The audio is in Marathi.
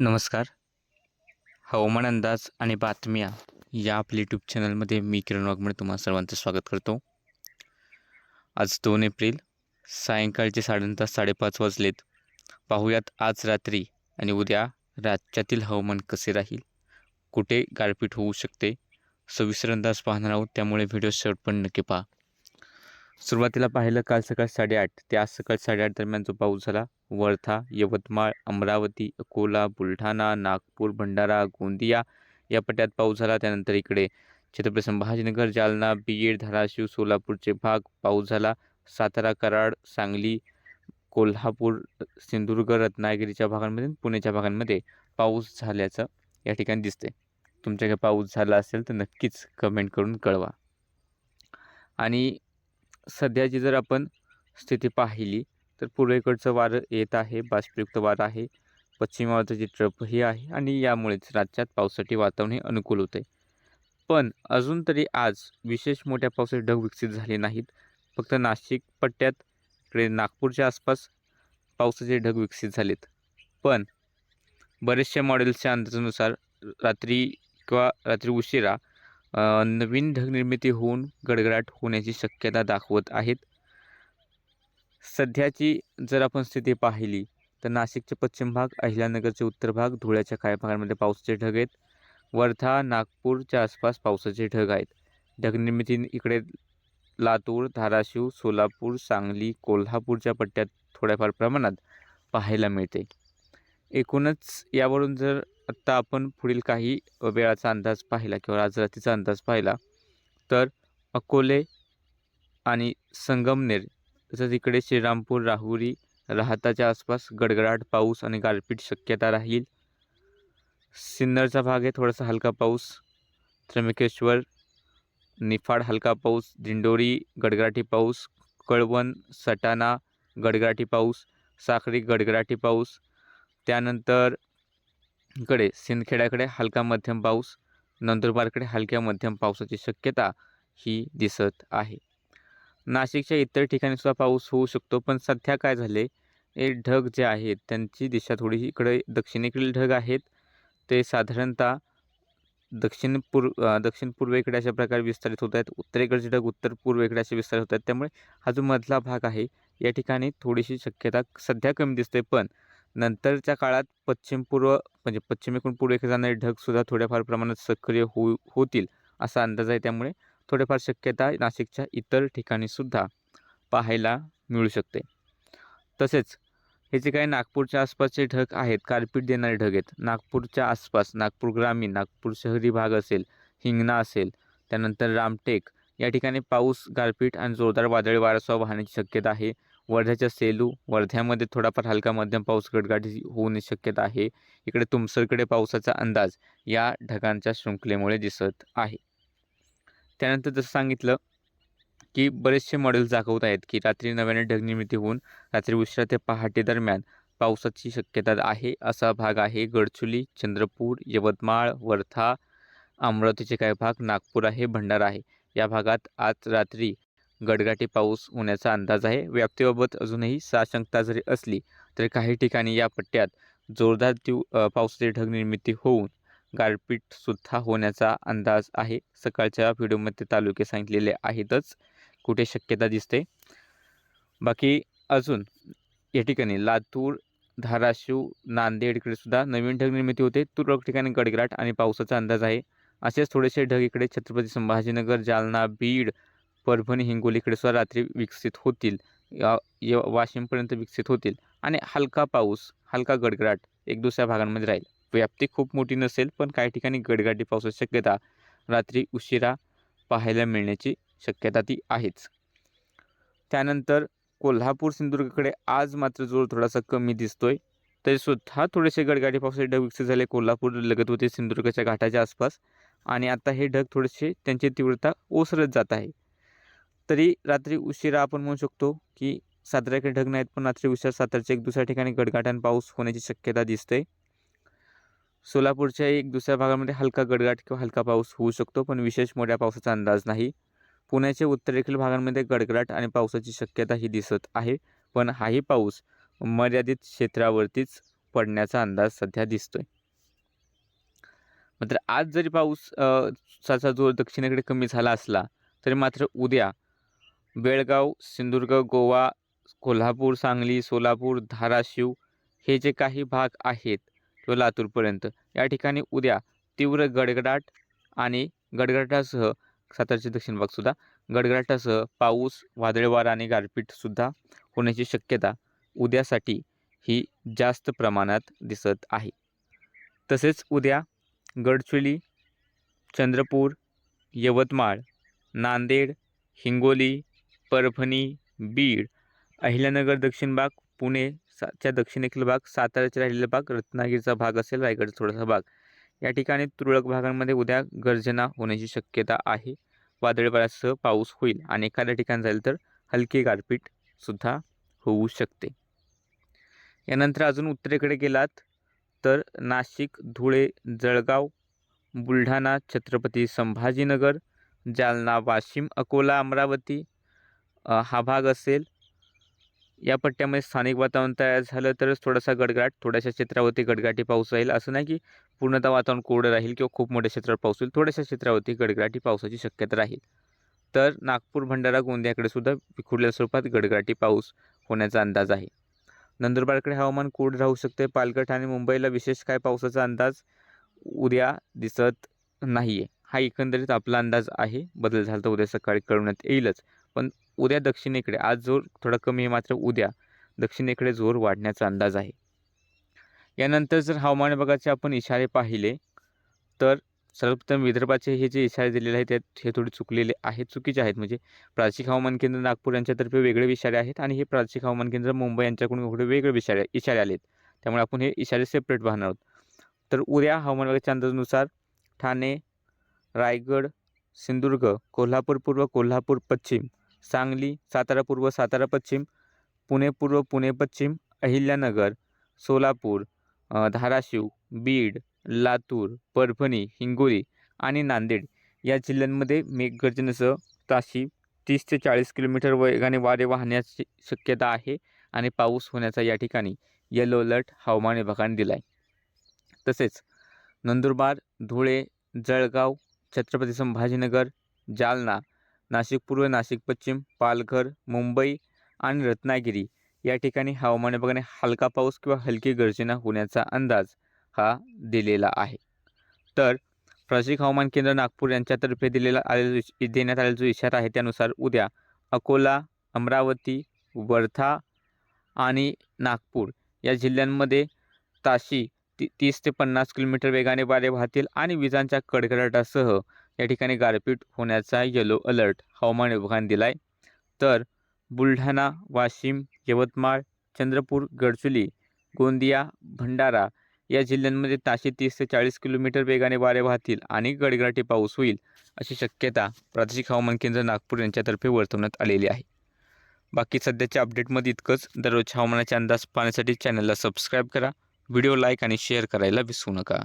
नमस्कार. हवामान अंदाज आणि बातम्या या आपल्या यूट्यूब चॅनलमध्ये मी किरण वाघमळे तुम्हाला सर्वांचं स्वागत करतो. आज दोन एप्रिल सायंकाळचे साडेनऊ साडेपाच वाजलेत. पाहूयात आज रात्री आणि उद्या राज्यातील हवामान कसे राहील? कुठे गारपीट होऊ शकते? सविस्तर अंदाज पाहणार आहोत त्यामुळे व्हिडिओ शेवट पण नक्की पहा. सुरुवातीला पाहिलं काल सकाळ साडेआठ. ते आज सकाळ साडेआठ दरम्यान जो पाऊस झाला वर्धा यवतमाळ अमरावती अकोला बुलढाणा नागपूर भंडारा गोंदिया या पट्ट्यात पाऊस झाला. त्यानंतर इकडे छत्रपती संभाजीनगर जालना बीड धाराशिव सोलापूरचे भाग पाऊस झाला. सातारा कराड सांगली कोल्हापूर सिंधुदुर्ग रत्नागिरीच्या भागांमध्ये पुण्याच्या भागांमध्ये पाऊस झाल्याचं या ठिकाणी दिसते तुमच्याकडे पाऊस झाला असेल तर नक्कीच कमेंट करून कळवा. आणि सध्याची जर आपण स्थिती पाहिली तर पूर्वेकडचं वारं येत आहे बाष्पयुक्त वारं आहे पश्चिम वाऱ्याची ट्रपही आहे आणि यामुळेच राज्यात पावसासाठी वातावरण हे अनुकूल होते. पण अजून तरी आज विशेष मोठ्या पावसाचे ढग विकसित झाले नाहीत. फक्त नाशिक पट्ट्यात इकडे नागपूरच्या आसपास पावसाचे ढग विकसित झालेत. पण बरेचशा मॉडेल्सच्या अंदाजानुसार रात्री किंवा रात्री उशिरा नवीन ढगनिर्मिती होऊन गडगडाट होण्याची शक्यता दाखवत आहेत. सध्याची जर आपण स्थिती पाहिली तर नाशिकचे पश्चिम भाग अहिल्यानगरचे उत्तर भाग धुळ्याच्या काही भागांमध्ये पावसाचे ढग आहेत. वर्धा नागपूरच्या आसपास पावसाचे ढग आहेत. ढगनिर्मिती इकडे लातूर धाराशिव सोलापूर सांगली कोल्हापूरच्या पट्ट्यात थोड्याफार प्रमाणात पाहायला मिळते. एकूणच यावरून जर आत्ता आपण पुढील काही वेळाचा अंदाज पाहिला किंवा आज रात्रीचा अंदाज पाहिला तर अकोले आणि संगमनेर तसंच इकडे श्रीरामपूर राहुरी राहताच्या आसपास गडगडाट पाऊस आणि गारपीट शक्यता राहील. सिन्नरचा भाग आहे थोडासा हलका पाऊस त्र्यंबकेश्वर निफाड हलका पाऊस दिंडोरी गडगडाटी पाऊस कळवण सटाणा गडगडाटी पाऊस साखरी गडगडाटी पाऊस त्यानंतर इकडे सिंदखेड्याकडे हलका मध्यम पाऊस नंदुरबारकडे हलक्या मध्यम पावसाची शक्यता ही दिसत आहे. नाशिकच्या इतर ठिकाणी सुद्धा पाऊस होऊ शकतो पण सध्या काय झाले हे ढग जे आहेत त्यांची दिशा थोडी इकडे दक्षिणेकडील ढग आहेत. ते साधारणतः दक्षिण पूर्व दक्षिण पूर्वेकडे अशा प्रकारे विस्तारित होत आहेत. उत्तरेकडचे ढग उत्तर पूर्वेकडे असे विस्तारित होत आहेत. त्यामुळे हा जो मधला भाग आहे या ठिकाणी थोडीशी शक्यता सध्या कमी दिसते पण नंतरच्या काळात पश्चिम पूर्व म्हणजे पश्चिमेकडून पूर्वेकडे जाणारे ढगसुद्धा थोड्याफार प्रमाणात सक्रिय हो होतील असा अंदाज आहे. त्यामुळे थोड्याफार शक्यता नाशिकच्या इतर ठिकाणीसुद्धा पाहायला मिळू शकते. तसेच हे जे काही नागपूरच्या आसपासचे ढग आहेत गारपीट देणारे ढग आहेत नागपूरच्या आसपास नागपूर ग्रामीण नागपूर शहरी भाग असेल हिंगणा असेल त्यानंतर रामटेक या ठिकाणी पाऊस गारपीट आणि जोरदार वादळी वाऱ्यासह वाहण्याची शक्यता आहे. वर्ध्याच्या सेलू वर्ध्यामध्ये थोडाफार हलका मध्यम पाऊस गडगाठी होण्याची शक्यता आहे. इकडे तुमसरकडे पावसाचा अंदाज या ढगांच्या शृंखलेमुळे दिसत आहे. त्यानंतर जसं सांगितलं की बरेचसे मॉडेल्स दाखवत आहेत की रात्री नव्याने ढगनिर्मिती होऊन रात्री उशिरा ते पहाटे दरम्यान पावसाची शक्यता आहे असा भाग आहे. गडचुली चंद्रपूर यवतमाळ वर्धा अमरावतीचे काही भाग नागपूर आहे भंडारा आहे. या भागात आज रात्री गडगाटी पाऊस होण्याचा अंदाज आहे. व्याप्तीबाबत अजूनही साशंकता जरी असली तरी काही ठिकाणी या पट्ट्यात जोरदार तीव पावसाचे पावसाची ढगनिर्मिती होऊन गारपीटसुद्धा होण्याचा अंदाज आहे. सकाळच्या व्हिडिओमध्ये तालुके सांगितलेले आहेतच. कुठे शक्यता दिसते? बाकी अजून या ठिकाणी लातूर धाराशिव नांदेड इकडे सुद्धा नवीन ढग निर्मिती होते. तुरळक ठिकाणी गडगडाट आणि पावसाचा अंदाज आहे. असेच थोडेसे ढग इकडे छत्रपती संभाजीनगर जालना बीड परभणी हिंगोलीकडे रात्री विकसित होतील. य- वाशिमपर्यंत विकसित होतील. आणि हलका पाऊस हलका गडगडाट एक दुसऱ्या भागांमध्ये राहील. व्याप्ती खूप मोठी नसेल पण काही ठिकाणी गडगाटी पावसाची शक्यता रात्री उशिरा पाहायला मिळण्याची शक्यता ती आहेच. त्यानंतर कोल्हापूर सिंधुदुर्गकडे आज मात्र जोर थोडासा कमी दिसतोय. तरी सुद्धा थोडेसे गडगाडी पावसाचे ढग विकसित झाले कोल्हापूर लगत होते सिंधुदुर्गच्या घाटाच्या आसपास. आणि आता हे ढग थोडेसे त्यांची तीव्रता ओसरत जात आहे. तरी रात्री उशिरा आपण म्हणू शकतो की साताऱ्याकडे ढग नाहीत पण रात्री उशिरा सातारच्या एक दुसऱ्या ठिकाणी गडगाटान पाऊस होण्याची शक्यता दिसते. सोलापूरच्या एक दुसऱ्या भागामध्ये हलका गडगाट किंवा हलका पाऊस होऊ शकतो पण विशेष मोठ्या पावसाचा अंदाज नाही. पुण्याच्या उत्तरेकडील भागांमध्ये गडगडाट आणि पावसाची शक्यता ही दिसत आहे पण हाही पाऊस मर्यादित क्षेत्रावरतीच पडण्याचा अंदाज सध्या दिसतोय. मात्र आज जरी पाऊस साचा जोर दक्षिणेकडे कमी झाला असला तरी मात्र उद्या बेळगाव सिंधुदुर्ग गोवा कोल्हापूर सांगली सोलापूर धाराशिव हे जे काही भाग आहेत किंवा लातूरपर्यंत. या ठिकाणी उद्या तीव्र गडगडाट आणि गडगडाटासह सातारचे दक्षिण भागसुद्धा गडगडाटासह पाऊस वादळवार आणि गारपीटसुद्धा होण्याची शक्यता उद्यासाठी ही जास्त प्रमाणात दिसत आहे. तसेच उद्या गडचिरोली चंद्रपूर यवतमाळ नांदेड हिंगोली परभणी बीड अहिल्यानगर दक्षिण भाग पुणे सा च्या भाग साताऱ्याच्या राहिलेला भाग रत्नागिरीचा भाग असेल रायगडचा थोडासा भाग. या ठिकाणी तुरळक भागांमध्ये उद्या गर्जना होण्याची शक्यता आहे. वादळी वाऱ्यासह पाऊस होईल आणि एखाद्या ठिकाणी जाईल तर हलकी गारपीटसुद्धा होऊ शकते. यानंतर अजून उत्तरेकडे गेलात तर नाशिक धुळे जळगाव बुलढाणा छत्रपती संभाजीनगर जालना वाशिम अकोला अमरावती हा भाग असेल. या पट्ट्यामध्ये स्थानिक वातावरण तयार झालं तरच थोडासा गडगडाट थोड्याशा क्षेत्रावरती गडगडाटी पाऊस राहील. असं नाही की पूर्णतः वातावरण कोरडं राहील किंवा खूप मोठ्या क्षेत्रावर पाऊस होईल थोड्याशा क्षेत्रावरती गडगडाटी पावसाची शक्यता राहील. तर नागपूर भंडारा गोंदियाकडे सुद्धा विखुरल्या स्वरूपात गडगडाटी पाऊस होण्याचा अंदाज आहे. नंदुरबारकडे हवामान कोरडं राहू शकते पालघर आणि मुंबईला विशेष काय पावसाचा अंदाज उद्या दिसत नाही आहे हा एकंदरीत आपला अंदाज आहे. बदल झाला तर उद्या सकाळी कळवण्यात येईलच. पण उद्या दक्षिणेकडे. आज जोर थोडा कमी आहे मात्र उद्या दक्षिणेकडे जोर वाढण्याचा अंदाज आहे. यानंतर जर हवामान विभागाचे आपण इशारे पाहिले तर सर्वप्रथम विदर्भाचे हे जे इशारे दिलेले आहेत त्यात हे थोडे चुकलेले आहेत चुकीचे आहेत. म्हणजे प्रादेशिक हवामान केंद्र नागपूर यांच्यातर्फे वेगळे इशारे आहेत आणि हे प्रादेशिक हवामान केंद्र मुंबई यांच्याकडून थोडे वेगळे इशारे इशारे आलेत. त्यामुळे आपण हे इशारे सेपरेट पाहणार आहोत. तर उद्या हवामान विभागाच्या अंदाजानुसार ठाणे रायगड सिंधुदुर्ग कोल्हापूर पूर्व कोल्हापूर पश्चिम सांगली सातारा पूर्व सातारा पश्चिम पुणे पूर्व पुणे पश्चिम अहिल्यानगर सोलापूर धाराशिव बीड लातूर परभणी हिंगोली आणि नांदेड या जिल्ह्यांमध्ये मेघगर्जनेसह ताशी तीस ते चाळीस किलोमीटर वेगाने वारे वाहण्याची शक्यता आहे आणि पाऊस होण्याचा या ठिकाणी येलो अलर्ट हवामान विभागाने दिला आहे तसेच नंदुरबार धुळे जळगाव छत्रपती संभाजीनगर जालना नाशिक पूर्व नाशिक पश्चिम पालघर मुंबई आणि रत्नागिरी. या ठिकाणी हवामान विभागाने हलका पाऊस किंवा हलकी गर्जना होण्याचा अंदाज हा दिलेला आहे. तर प्रादेशिक हवामान केंद्र नागपूर यांच्यातर्फे दिलेला आलेला इश- देण्यात आलेला जो इशारा आहे त्यानुसार उद्या अकोला अमरावती वर्धा आणि नागपूर या जिल्ह्यांमध्ये ताशी ती तीस ते पन्नास किलोमीटर वेगाने वारे वाहतील आणि विजांच्या कडकडाटासह या ठिकाणी गारपीट होण्याचा येलो अलर्ट हवामान विभागाने दिला आहे तर बुलढाणा वाशिम यवतमाळ चंद्रपूर गडचुली गोंदिया भंडारा या जिल्ह्यांमध्ये ताशी तीस ते चाळीस किलोमीटर वेगाने वारे वाहतील आणि गडगडाटी पाऊस होईल अशी शक्यता प्रादेशिक हवामान केंद्र नागपूर यांच्यातर्फे वर्तवण्यात आलेली आहे. बाकी सध्याच्या अपडेटमध्ये इतकंच. दररोज हवामानाचे अंदाज पाहण्यासाठी चॅनलला सबस्क्राईब करा. व्हिडिओ लाईक आणि शेअर करायला विसरू नका.